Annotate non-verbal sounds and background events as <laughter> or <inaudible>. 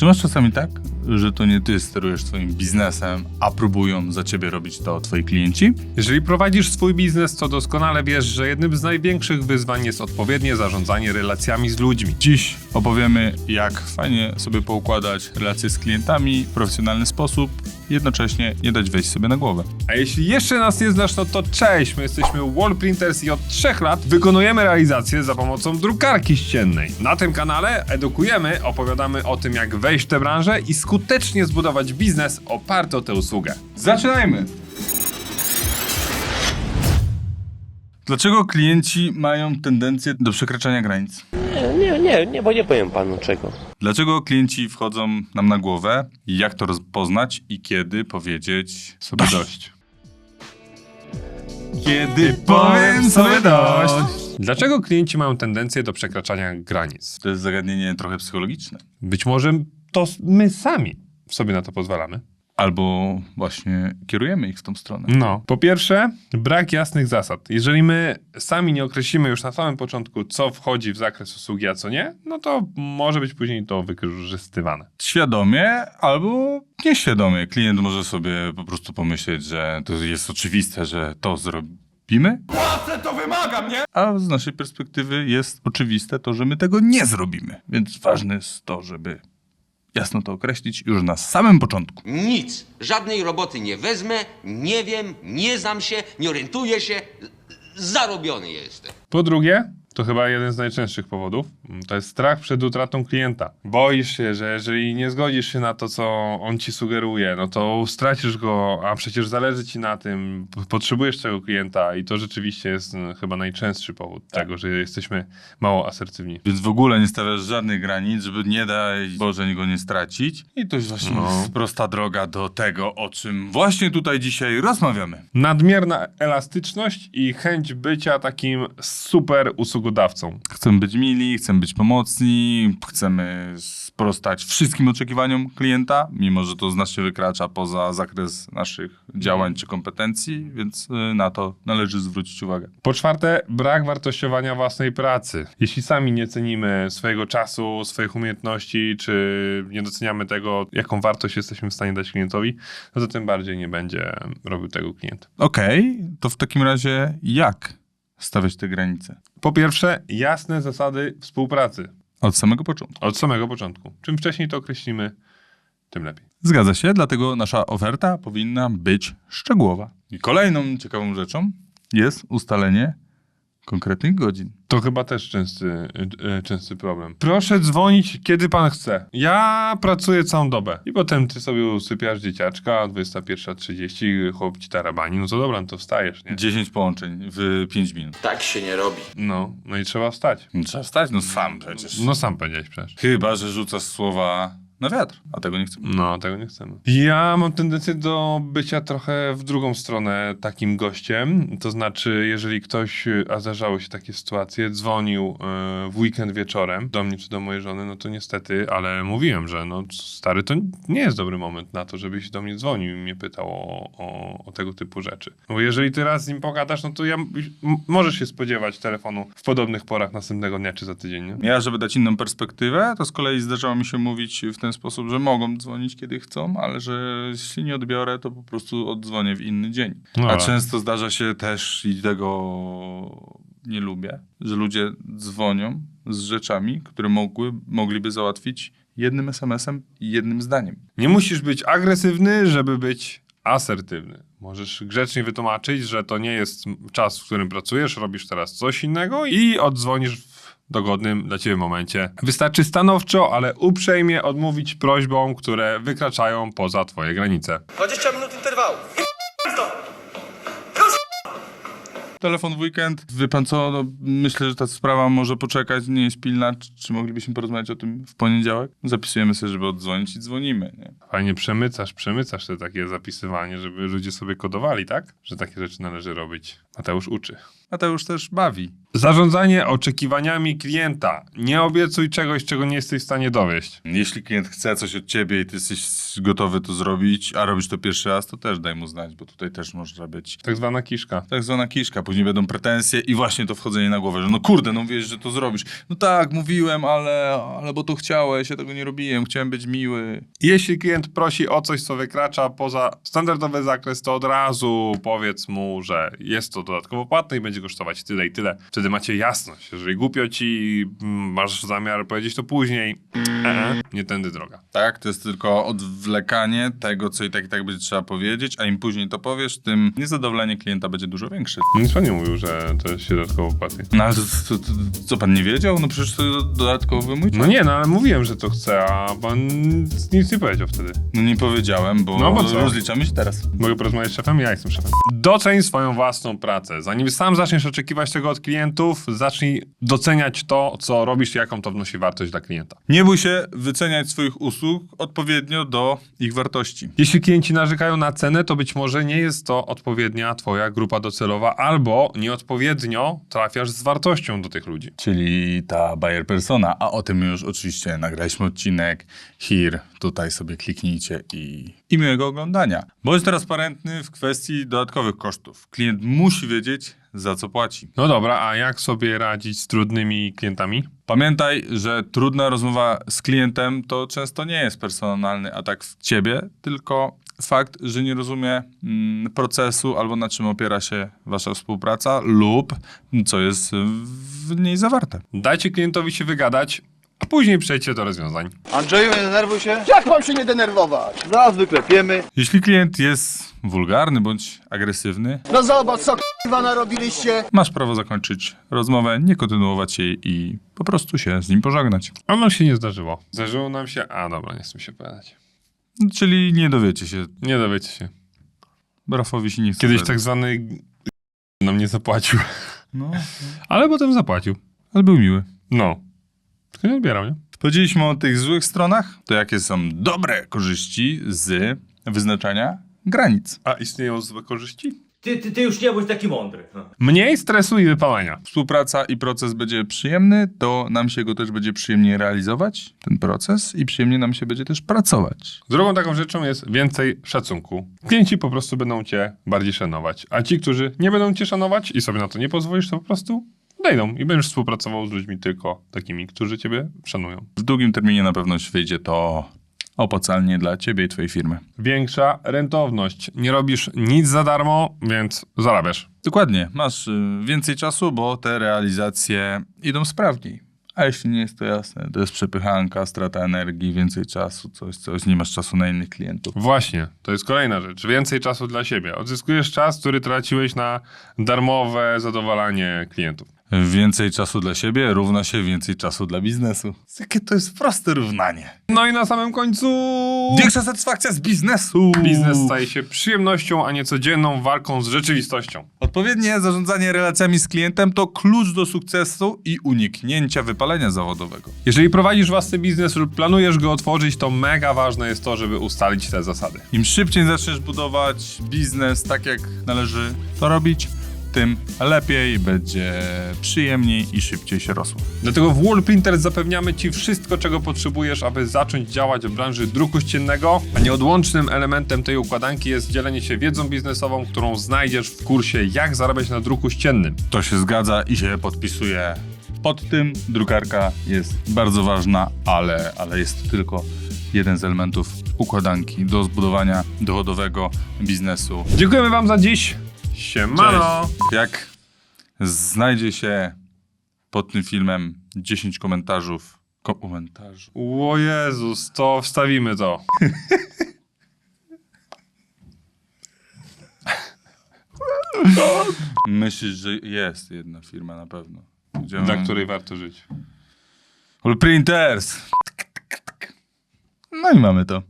Czy masz czasami tak, że to nie ty sterujesz swoim biznesem, a próbują za ciebie robić to twoi klienci? Jeżeli prowadzisz swój biznes, to doskonale wiesz, że jednym z największych wyzwań jest odpowiednie zarządzanie relacjami z ludźmi. Dziś opowiemy, jak fajnie sobie poukładać relacje z klientami w profesjonalny sposób, jednocześnie nie dać wejść sobie na głowę. A jeśli jeszcze nas nie znasz, no to cześć, my jesteśmy Wall Printers i od trzech lat wykonujemy realizację za pomocą drukarki ściennej. Na tym kanale edukujemy, opowiadamy o tym, jak wejść w tę branżę i skutecznie zbudować biznes oparty o tę usługę. Zaczynajmy! Dlaczego klienci mają tendencję do przekraczania granic? Nie, nie, nie, bo nie powiem panu czego. Dlaczego klienci wchodzą nam na głowę? Jak to rozpoznać i kiedy powiedzieć Sobie <laughs> dość. Kiedy powiem sobie dość? Dlaczego klienci mają tendencję do przekraczania granic? To jest zagadnienie trochę psychologiczne. Być może to my sami sobie na to pozwalamy. Albo właśnie kierujemy ich w tą stronę. No. Po pierwsze, brak jasnych zasad. Jeżeli my sami nie określimy już na samym początku, co wchodzi w zakres usługi, a co nie, no to może być później to wykorzystywane. Świadomie albo nieświadomie. Klient może sobie po prostu pomyśleć, że to jest oczywiste, że to zrobimy. Płacę, to wymagam, nie? A z naszej perspektywy jest oczywiste to, że my tego nie zrobimy. Więc ważne jest to, żeby jasno to określić już na samym początku. Nic, żadnej roboty nie wezmę, nie wiem, nie znam się, nie orientuję się, zarobiony jestem. Po drugie, to chyba jeden z najczęstszych powodów, to jest strach przed utratą klienta. Boisz się, że jeżeli nie zgodzisz się na to, co on ci sugeruje, no to stracisz go, a przecież zależy ci na tym, potrzebujesz tego klienta i to rzeczywiście jest mm, chyba najczęstszy powód tego, że jesteśmy mało asertywni. Więc w ogóle nie stawiasz żadnych granic, żeby nie daj Boże go nie stracić. I to jest właśnie No. prosta droga do tego, o czym właśnie tutaj dzisiaj rozmawiamy. Nadmierna elastyczność i chęć bycia takim super usługodawcą. Chcemy być mili, chcemy być pomocni, chcemy sprostać wszystkim oczekiwaniom klienta, mimo że to znacznie wykracza poza zakres naszych działań czy kompetencji, więc y, na to należy zwrócić uwagę. Po czwarte, brak wartościowania własnej pracy. Jeśli sami nie cenimy swojego czasu, swoich umiejętności, czy nie doceniamy tego, jaką wartość jesteśmy w stanie dać klientowi, no to tym bardziej nie będzie robił tego klient. Okej, to w takim razie jak stawiać te granice? Po pierwsze, jasne zasady współpracy Od samego początku. od samego początku. Czym wcześniej to określimy, tym lepiej. Zgadza się, dlatego nasza oferta powinna być szczegółowa. I kolejną ciekawą rzeczą jest ustalenie konkretnych godzin. To chyba też częsty, e, częsty problem. Proszę dzwonić, kiedy pan chce. Ja pracuję całą dobę. I potem ty sobie usypiasz dzieciaczka, 21.30, chłop ci tarabani, no to dobra, no to wstajesz, nie? 10 połączeń w 5 minut. Tak się nie robi. No, no i trzeba wstać. Trzeba wstać, no sam przecież. No sam powiedziałeś przecież. Chyba, że rzucasz słowa na wiatr, a tego nie chcemy. No, tego nie chcemy. Ja mam tendencję do bycia trochę w drugą stronę takim gościem. To znaczy, jeżeli ktoś, a zdarzały się takie sytuacje, dzwonił e, w weekend wieczorem do mnie czy do mojej żony, no to niestety, ale mówiłem, że no stary, to nie jest dobry moment na to, żebyś do mnie dzwonił i mnie pytał o, o, o tego typu rzeczy. Bo jeżeli ty raz z nim pogadasz, no to ja, możesz się spodziewać telefonu w podobnych porach następnego dnia czy za tydzień, nie? Ja, żeby dać inną perspektywę, to z kolei zdarzało mi się mówić w ten sposób, że mogą dzwonić kiedy chcą, ale że jeśli nie odbiorę, to po prostu oddzwonię w inny dzień. No A często zdarza się też i tego nie lubię, że ludzie dzwonią z rzeczami, które mogły, mogliby załatwić jednym SMS-em i jednym zdaniem. Nie musisz być agresywny, żeby być asertywny. Możesz grzecznie wytłumaczyć, że to nie jest czas, w którym pracujesz, robisz teraz coś innego i oddzwonisz w dogodnym dla ciebie momencie. Wystarczy stanowczo, ale uprzejmie odmówić prośbom, które wykraczają poza twoje granice. 20 minut interwału. Telefon w weekend. Wie pan co, no, myślę, że ta sprawa może poczekać, nie jest pilna. Czy, czy moglibyśmy porozmawiać o tym w poniedziałek? Zapisujemy sobie, żeby oddzwonić i dzwonimy. Nie? Fajnie przemycasz, przemycasz te takie zapisywanie, żeby ludzie sobie kodowali, tak? Że takie rzeczy należy robić. Mateusz uczy. Mateusz też bawi. Zarządzanie oczekiwaniami klienta. Nie obiecuj czegoś, czego nie jesteś w stanie dowieść. Jeśli klient chce coś od ciebie i ty jesteś gotowy to zrobić, a robisz to pierwszy raz, to też daj mu znać, bo tutaj też może być Tak zwana kiszka. tak zwana kiszka. Później będą pretensje i właśnie to wchodzenie na głowę, że no kurde, no wiesz, że to zrobisz. No tak, mówiłem, ale, ale bo to chciałeś, ja tego nie robiłem, chciałem być miły. Jeśli klient prosi o coś, co wykracza poza standardowy zakres, to od razu powiedz mu, że jest to dodatkowo płatne i będzie kosztować tyle i tyle. Wtedy macie jasność. Jeżeli głupio ci, mm, masz zamiar powiedzieć to później, e, nie tędy droga. Tak, to jest tylko odwlekanie tego, co i tak i tak będzie trzeba powiedzieć, a im później to powiesz, tym niezadowolenie klienta będzie dużo większe. Nie mówił, że to się dodatkowo płaci. No ale to, to, to, co pan nie wiedział? No przecież to dodatkowy mój No nie, no ale mówiłem, że to chcę, a pan nic nie powiedział wtedy. No nie powiedziałem, bo, No bo co? rozliczamy się teraz. Mogę porozmawiać z szefem? Ja jestem szefem. Doceń swoją własną pracę. Zanim sam zaczniesz oczekiwać tego od klientów, zacznij doceniać to, co robisz i jaką to wnosi wartość dla klienta. Nie bój się wyceniać swoich usług odpowiednio do ich wartości. Jeśli klienci narzekają na cenę, to być może nie jest to odpowiednia twoja grupa docelowa, albo nieodpowiednio trafiasz z wartością do tych ludzi. Czyli ta buyer persona, a o tym już oczywiście nagraliśmy odcinek. Here, tutaj sobie kliknijcie i, i miłego oglądania. Bądź transparentny w kwestii dodatkowych kosztów. Klient musi wiedzieć, za co płaci. No dobra, a jak sobie radzić z trudnymi klientami? Pamiętaj, że trudna rozmowa z klientem to często nie jest personalny atak w ciebie, tylko fakt, że nie rozumie mm, procesu albo na czym opiera się wasza współpraca lub co jest w niej zawarte. Dajcie klientowi się wygadać, a później przejdźcie do rozwiązań. Andrzeju, nie denerwuj się. Jak mam się nie denerwować? Zaraz wyklepiemy. Jeśli klient jest wulgarny bądź agresywny, No zobacz, co k***wa narobiliście. masz prawo zakończyć rozmowę, nie kontynuować jej i po prostu się z nim pożegnać. A no się nie zdarzyło. Zdarzyło nam się... A dobra, nie chcę mi się powiedzieć. Czyli nie dowiecie się. Nie dowiecie się. Rafowi się nie chce. Kiedyś tak zwany nam nie zapłacił. No, Ale potem zapłacił. ale był miły. No. Tylko nie odbierał, nie? Powiedzieliśmy o tych złych stronach, to jakie są dobre korzyści z wyznaczania granic. A istnieją złe korzyści? Ty, ty, ty już nie bądź taki mądry. No. Mniej stresu i wypalenia. Współpraca i proces będzie przyjemny, to nam się go też będzie przyjemnie realizować, ten proces, i przyjemnie nam się będzie też pracować. Drugą taką rzeczą jest więcej szacunku. Klienci po prostu będą cię bardziej szanować, a ci, którzy nie będą cię szanować i sobie na to nie pozwolisz, to po prostu odejdą i będziesz współpracował z ludźmi tylko takimi, którzy ciebie szanują. W długim terminie na pewno wyjdzie to opłacalnie dla ciebie i twojej firmy. Większa rentowność. Nie robisz nic za darmo, więc zarabiasz. Dokładnie, masz y, więcej czasu, bo te realizacje idą sprawniej. A jeśli nie jest to jasne, to jest przepychanka, strata energii, więcej czasu, coś, coś, nie masz czasu na innych klientów. Właśnie, to jest kolejna rzecz. Więcej czasu dla siebie. Odzyskujesz czas, który traciłeś na darmowe zadowalanie klientów. Więcej czasu dla siebie równa się więcej czasu dla biznesu. Jakie to jest proste równanie. No i na samym końcu... Większa satysfakcja z biznesu. Biznes staje się przyjemnością, a nie codzienną walką z rzeczywistością. Odpowiednie zarządzanie relacjami z klientem to klucz do sukcesu i uniknięcia wypalenia zawodowego. Jeżeli prowadzisz własny biznes lub planujesz go otworzyć, to mega ważne jest to, żeby ustalić te zasady. Im szybciej zaczniesz budować biznes tak, jak należy to robić, tym lepiej będzie przyjemniej i szybciej się rosło. Dlatego w Wall Printers zapewniamy Ci wszystko, czego potrzebujesz, aby zacząć działać w branży druku ściennego, a nieodłącznym elementem tej układanki jest dzielenie się wiedzą biznesową, którą znajdziesz w kursie Jak zarabiać na druku ściennym. To się zgadza i się podpisuje pod tym. Drukarka jest bardzo ważna, ale, ale jest to tylko jeden z elementów układanki do zbudowania dochodowego biznesu. Dziękujemy Wam za dziś. Siemano! Jak znajdzie się pod tym filmem 10 komentarzów, komentarzy, O Jezus, to wstawimy to. <laughs> myślisz, że jest jedna firma na pewno. Gdzie Dla mam- której warto żyć. All Printers! No i mamy to.